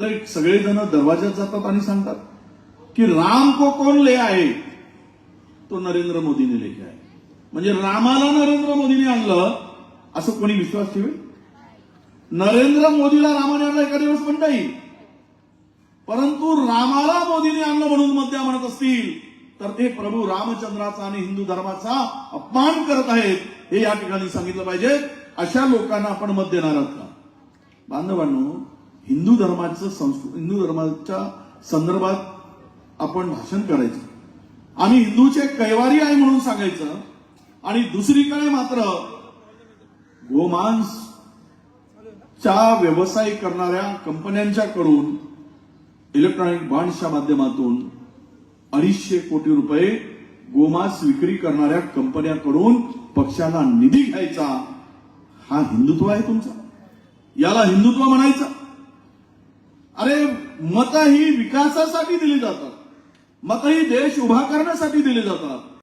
अरे सगळेजण दरवाज्यात जातात आणि सांगतात की राम को कोण ले आहे तो नरेंद्र मोदीने लेखे आहे. म्हणजे रामाला नरेंद्र मोदीने आणलं असं कोणी विश्वास ठेवेल? नरेंद्र मोदीला रामाने आणलं एका दिवस म्हणता येईल. परंतु रामाला मोदीने आणलं म्हणून मध्या म्हणत असतील तर ते प्रभू रामचंद्राचा आणि हिंदू धर्माचा अपमान करत आहेत हे या ठिकाणी सांगितलं पाहिजे. अशा लोकांना आपण मत देणार आहोत का? बांधवांनो हिंदू धर्माचं संस्कृ हिंदू धर्माच्या संदर्भात आपण भाषण करायचं. आम्ही हिंदूचे कैवारी आहे म्हणून सांगायचं. आणि दुसरीकडे मात्र गोमांस च्या व्यवसाय करणाऱ्या कंपन्यांच्याकडून इलेक्ट्रॉनिक बॉन्ड्सच्या माध्यमातून अडीचशे कोटी रुपये गोमांस विक्री करणाऱ्या कंपन्याकडून पक्षाला निधी घ्यायचा हा हिंदुत्व आहे तुमचा. याला हिंदुत्व म्हणायचं. अरे मतं ही विकासासाठी दिली जातात. मतं ही देश उभा करण्यासाठी दिली जातात.